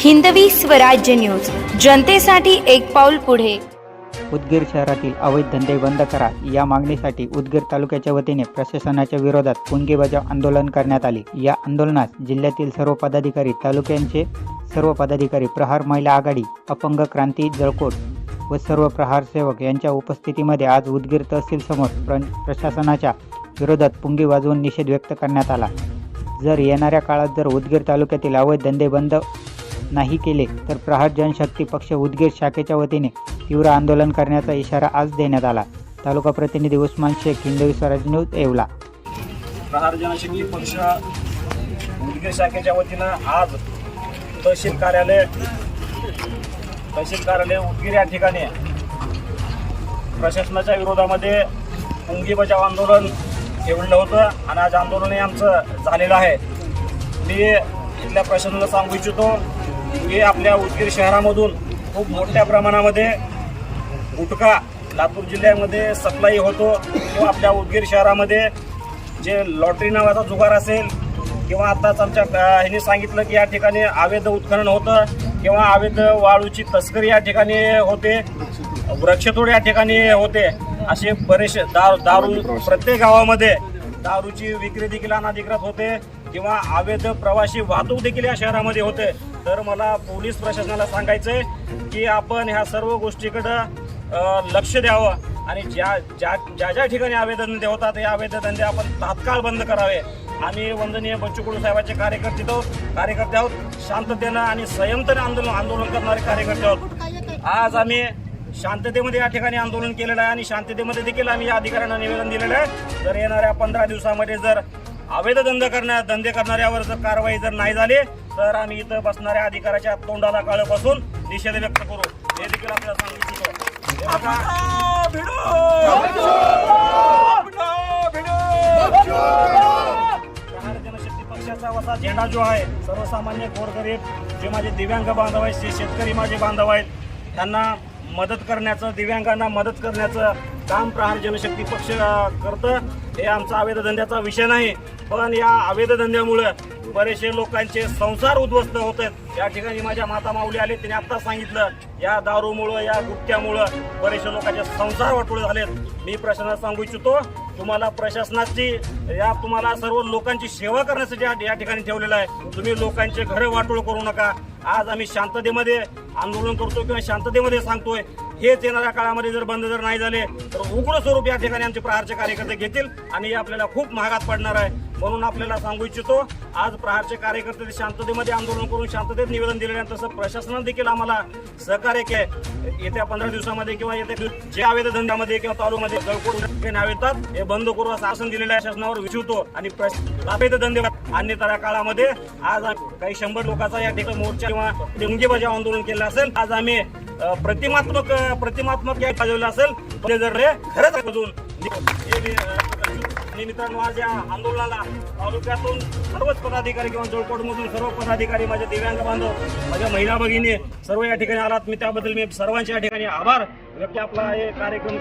Hindavi Swarajya news. जनतेसाठी एक पाऊल पुढे. उदगीर शहरातील अवैध धंदे बंद करा या मागणीसाठी उदगीर तालुक्याच्या वतीने प्रशासनाच्या विरोधात पुंगी बजाव आंदोलन करण्यात आले. या आंदोलनात जिल्ह्यातील सर्व पदाधिकारी तालुक्यांचे सर्व पदाधिकारी प्रहार महिला आघाडी अपंग क्रांती जळकोट व सर्व प्रहार सेवक यांच्या उपस्थितीमध्ये आज उदगीर तहसील समोर प्र प्रशासनाच्या विरोधात पुंगी वाजवून निषेध व्यक्त करण्यात आला. जर येणाऱ्या काळात जर उदगीर तालुक्यातील अवैध धंदे बंद नाही केले तर प्रहार जनशक्ती पक्ष उदगीर शाखेच्या वतीने तीव्र आंदोलन करण्याचा इशारा आज देण्यात आला. तालुका प्रतिनिधी उस्मान शेख हिंदवी स्वराज न्यूज येवला. प्रहार जनशक्ती पक्ष उदगीर शाखेच्या वतीनं आज तहसील कार्यालय तहसील कार्यालय उदगीर या ठिकाणी प्रशासनाच्या विरोधामध्ये उंगी बचाव आंदोलन ठेवलं होतं आणि आज आंदोलन हे आमचं झालेलं आहे. मी इथल्या प्रशासनाला सांगू इच्छितो की आपल्या उदगीर शहरामधून खूप मोठ्या प्रमाणामध्ये गुटखा लातूर जिल्ह्यामध्ये सप्लाय होतो. किंवा आपल्या उदगीर शहरामध्ये जे लॉटरी नावाचा जुगार असेल किंवा आत्ताच आमच्या ह्यांनी सांगितलं की या ठिकाणी अवैध उत्खनन होतं किंवा अवैध वाळूची तस्करी या ठिकाणी होते वृक्षतोड या ठिकाणी होते असे बरेचसे दारू दारू प्रत्येक गावामध्ये दारूची विक्री देखील अनाधिकृत होते किंवा अवैध प्रवासी वाहतूक देखील या शहरामध्ये होते. तर मला पोलीस प्रशासनाला सांगायचंय की आपण ह्या सर्व गोष्टीकडं लक्ष द्यावं आणि ज्या ज्या ज्या ज्या ठिकाणी अवैध होतात हे अवैध धंदे आपण तात्काळ बंद करावे. आम्ही वंदनीय बच्चू कडू साहेबांचे कार्यकर्ते आहोत कार्यकर्ते आहोत. शांततेनं आणि संयमतेने आंदोलन आंदोलन करणारे कार्यकर्ते आहोत. आज आम्ही शांततेमध्ये या ठिकाणी आंदोलन केलेलं आहे आणि शांततेमध्ये देखील आम्ही या अधिकाऱ्यांना निवेदन दिलेलं आहे. जर येणाऱ्या पंधरा दिवसामध्ये जर अवैध धंदे करण्या धंदे करणाऱ्यावर जर कारवाई जर नाही झाली तर आम्ही इथं बसणाऱ्या अधिकाऱ्याच्या तोंडाला काळं बसून निषेध व्यक्त करू. हे देखील आपल्याला सांगू इच्छितो. जनशक्ती पक्षाचा वसा झेंडा जो आहे सर्वसामान्य गोरगरीब जे माझे दिव्यांग बांधव आहेत जे शेतकरी माझे बांधव आहेत त्यांना मदत करण्याचं दिव्यांगांना मदत करण्याचं काम प्रहार जनशक्ती पक्ष करतं. हे आमचा आवेदनधंद्याचा विषय नाही. पण या अवैध बरेचसे लोकांचे संसार उद्ध्वस्त होत आहेत. या ठिकाणी माझ्या माता माऊली आले तिने आत्ता सांगितलं या दारूमुळं या गुटख्यामुळं बरेचसे लोकांचे संसार वाटोळे झालेत मी प्रशासनाला सांगू इच्छितो तुम्हाला प्रशासनाची या तुम्हाला सर्व लोकांची सेवा करण्यासाठी या ठिकाणी ठेवलेलं आहे. तुम्ही लोकांचे घरं वाटोळ करू नका. आज आम्ही शांततेमध्ये आंदोलन करतो किंवा शांततेमध्ये सांगतोय हेच येणाऱ्या काळामध्ये जर बंद जर नाही झाले तर उग्र स्वरूप या ठिकाणी आमचे प्रहारचे कार्यकर्ते घेतील आणि हे आपल्याला खूप महागात पडणार आहे. म्हणून आपल्याला सांगू इच्छितो आज प्रहारचे कार्यकर्ते शांततेमध्ये आंदोलन करून शांततेत निवेदन दिलेलं आहे तसं प्रशासनानं देखील आम्हाला सहकार्य केलं येत्या पंधरा दिवसामध्ये किंवा येत्या दिवस- जे आवेदन धंद्यामध्ये किंवा तालुमध्ये गळकोट जे नाव येतात हे बंद करू असं आसन दिलेलं आहे. शासनावर विचारतो आणि धंदे अन्यथा काळामध्ये आज आम्ही काही शंभर लोकांचा या ठिकाणी मोर्चा किंवा डेंगी बजाव आंदोलन केलं असेल. आज आम्ही प्रतिमात्मक प्रतिमात्मक या पाजवलं असेल. जर रे खरंच अजून आणि मित्रांनो आज या आंदोलनाला तालुक्यातून सर्वच पदाधिकारी किंवा जोडकोटमधून सर्व पदाधिकारी माझे दिव्यांग बांधव माझ्या महिला भगिनी सर्व या ठिकाणी आलात. मी त्याबद्दल मी सर्वांचे या ठिकाणी आभार व्यक्ती आपला हे कार्यक्रम